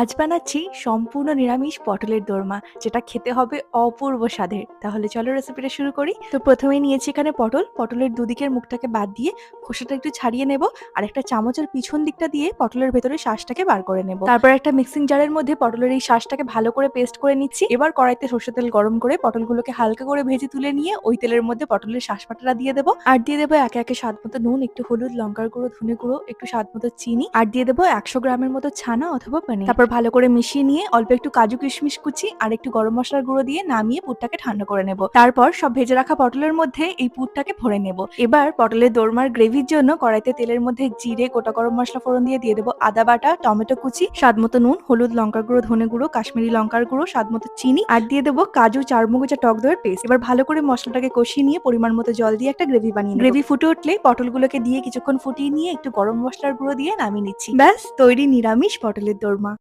আজ বানাচ্ছি সম্পূর্ণ নিরামিষ পটলের দোরমা, যেটা খেতে হবে অপূর্ব স্বাদের। তাহলে চলো রেসিপিটা শুরু করি। তো প্রথমে নিয়েছি এখানে পটল। পটলের দুদিকের মুখটাকে বাদ দিয়ে খোসাটা একটু ছাড়িয়ে নেব আর একটা চামচের পিছন দিকটা দিয়ে পটলের ভেতরে শ্বাসটাকে বার করে নেব। তারপর একটা মিক্সিং জারের মধ্যে পটলের এই শ্বাসটাকে ভালো করে পেস্ট করে নিচ্ছি। এবার কড়াইতে সর্ষের তেল গরম করে পটলগুলোকে হালকা করে ভেজে তুলে নিয়ে ওই তেলের মধ্যে পটলের শ্বাস পাটাটা দিয়ে দেবো। আর দিয়ে দেবো একে একে স্বাদ মতো নুন, একটু হলুদ, লঙ্কার গুঁড়ো, ধনে গুঁড়ো, একটু স্বাদ মতো চিনি। আর দিয়ে দেবো একশো গ্রামের মতো ছানা অথবা পানি তারপর ভালো করে মিশিয়ে নিয়ে অল্প একটু কাজু কিশমিশ কুচি আর একটু গরম মশলার গুঁড়ো দিয়ে নামিয়ে পুরটাকে ঠান্ডা করে নেব। তারপর সব ভেজে রাখা পটলের মধ্যে এই পুরটাকে ভরে নেব। এবার পটলের দোরমার গ্রেভির জন্য কড়াইতে তেলের মধ্যে জিরে, গোটা গরম মশলা ফোড়ন দিয়ে দিয়ে দেবো। আদা বাটা, টমেটো কুচি স্বাদ মতো নুন, হলুদ লঙ্কার গুঁড়ো, ধনে গুঁড়ো, কাশ্মীরি লঙ্কার গুঁড়ো স্বাদ মতো চিনি আর দিয়ে দেবো কাজু, চারমগজা, টক দইয়ের পেস্ট। এবার ভালো করে মশলাটাকে কষিয়ে নিয়ে পরিমাণ মতো জল দিয়ে একটা গ্রেভি বানিয়ে গ্রেভি ফুটে উঠলে পটলগুলোকে দিয়ে কিছুক্ষণ ফুটিয়ে নিয়ে একটু গরম মশলার গুঁড়ো দিয়ে নামিয়ে নিচ্ছি। ব্যাস, তৈরি নিরামিষ পটলের দোরমা।